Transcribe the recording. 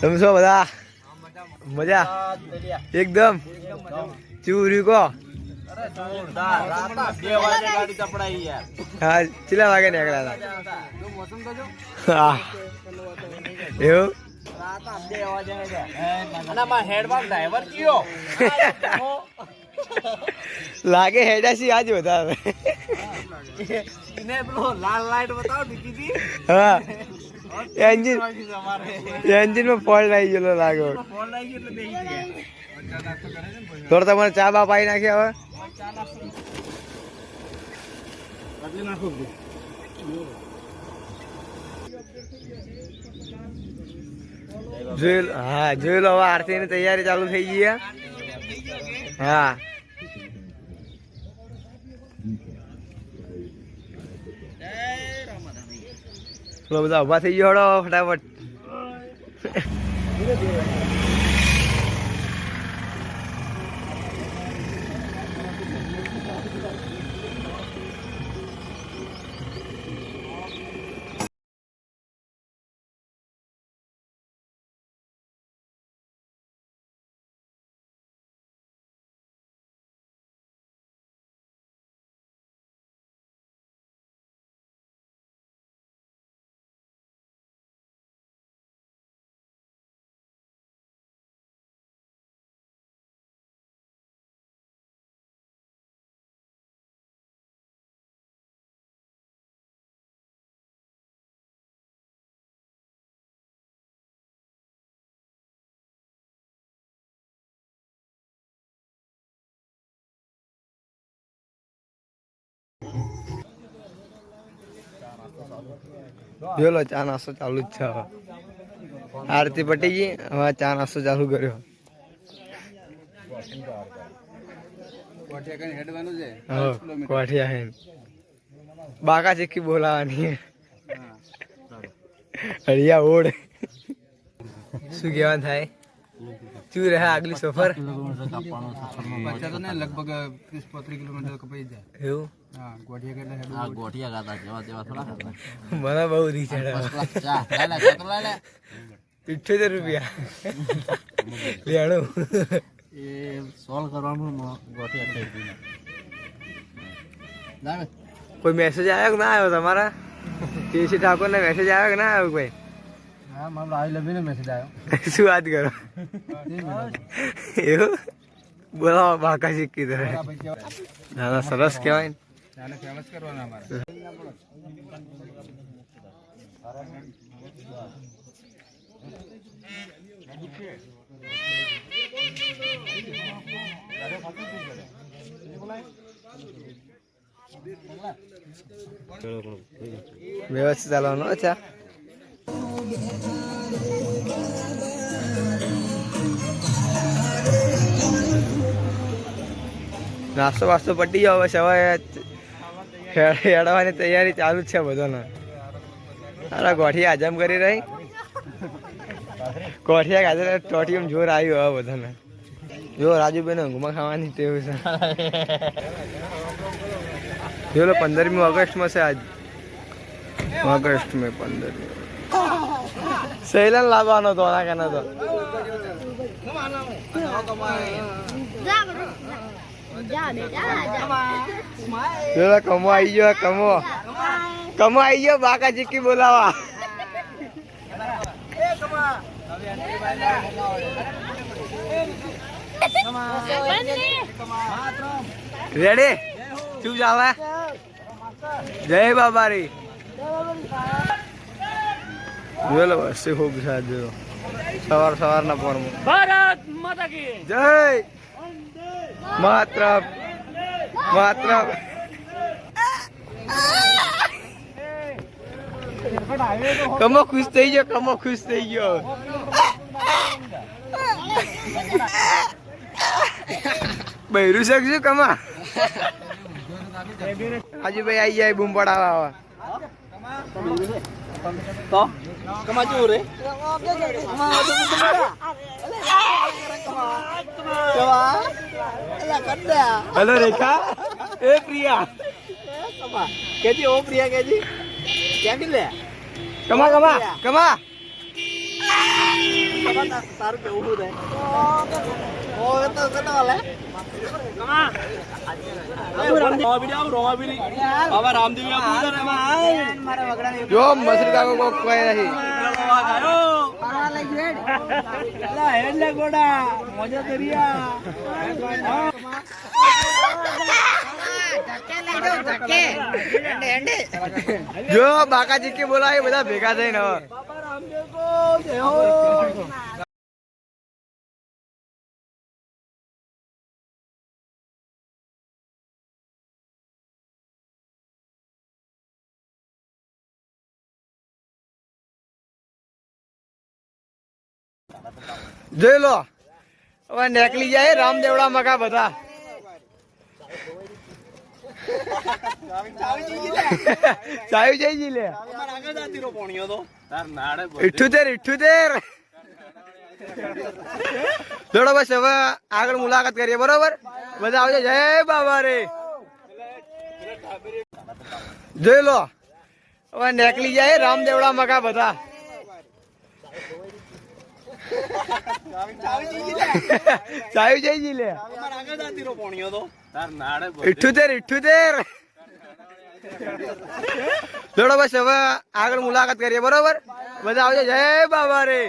તમે છો બધા? મજા? એકદમ? ચૂર્યું કો હા ચીલા વાગે નીકળ્યા હતા? હા. એવું? લાગે હેડાસી આજ વધારે. લાલ લાઈટ બતાવો ડીકી હા. એન્જિન એન્જિનમાં ફોલ્ટ આવી ગયેલો લાગે. થોડો તમારે ચા બા પાઈ હવે. નાખો જોઈ લો હા જોઈ લો હવે આરતી ની તૈયારી ચાલુ થઈ ગઈ. હા ચલો બધા ઊભા થઈ ગયો ફટાફટ. જોઈ લો ચા નાસ્તો ચાલુ જ છે હવે. આરતી પટી ગઈ હવે ચા નાસ્તો ચાલુ કર્યો. કોઠિયા બાકા ચીક્કી બોલાવાની હળિયા ઓડ. શું કહેવાનું થાય? શું રહે આગલી સફર? લગભગ ત્રીસ પોત્રીસ કિલોમીટર કપાઈ જાય. એવું? મને બહુ ઇઠ્યોતેર રૂપિયા. લેણું. એ સોલ્વ કરવાનું ગોઠિયા કોઈ મેસેજ આવ્યો કે ના આવ્યો તમારા? કેસી ઠાકોર ને મેસેજ આવ્યો કે ના આવ્યો કોઈ? હા મારો આઈ લવ યુ મેસેજ આવ્યો શું વાત કરો એવું બોલાવો બાકા શીખી દે ના ના સરસ કહેવાય ને આને ફેમસ કરવાના અમારે વ્યવસ્થિત ચાલવાનો અચ્છા નાસ્તો વાસ્તો પટી ગયો, હવે સવારે હેડવાની તૈયારી ચાલુ જ છે બધાને. અરે ગોઠિયા હજમ કરી રહી? ગોઠિયા ખાતે ટોટીમ જોર આવ્યું હવે બધાને. જો રાજુભાઈ ઊંઘમાં ખાવાની ટેવ છે. જો લો પંદરમી ઓગસ્ટમાં છે આજ. ઓગસ્ટ મેં પંદરમી. સહેલન લાવવાનો હતો આના કે નતો જો કમો આવી ગયો કમો. કમો આવી ગયો બાકા ચીકી બોલાવા. રેડી શું ચાલે જય બાબારી. જોયેલો વસ્તી ખૂબ સાથ જોયો સવાર સવારના પોરમાં ભારત માતા કી. જય! માત્ર માત્ર. કમો ખુશ થઈ ગયો, કમો ખુશ થઈ ગયો. બૈરું શકશું કમા? આજુભાઈ આવી જાય બૂમ પડાવવા તો? કમા જેવું રે? હેલો રેખા. એ પ્રિયા. કેજી ઓ પ્રિયા કેજી. કેમ લે કમા કમા. કમા તારું કેવું શું થાય? ઓ તો વાલે જો મસરી કાકો કોક કોઈ નથી એટલે ગોડા મજા દરિયા જો બાકાજી કે બોલાવે બધા ભેગા થઈને જોઈ લો. હવે નેકલી જાય રામદેવડા મકા બધા. ચાવી બસ, હવે આગળ મુલાકાત કરીએ, બરોબર? બધા આવજો. જય બાબા રે જોઈ લો. હવે નેકલી જાય રામદેવડા મકા બધા. ચાવી જઈ લે. અમાર આગળ જાતી રો પોણીઓ તો ઇઠ્ઠુતેર ઇઠ્ઠુતેર જોડો બસ, હવે આગળ મુલાકાત કરીએ, બરોબર? બધા આવજો જય બાબા રે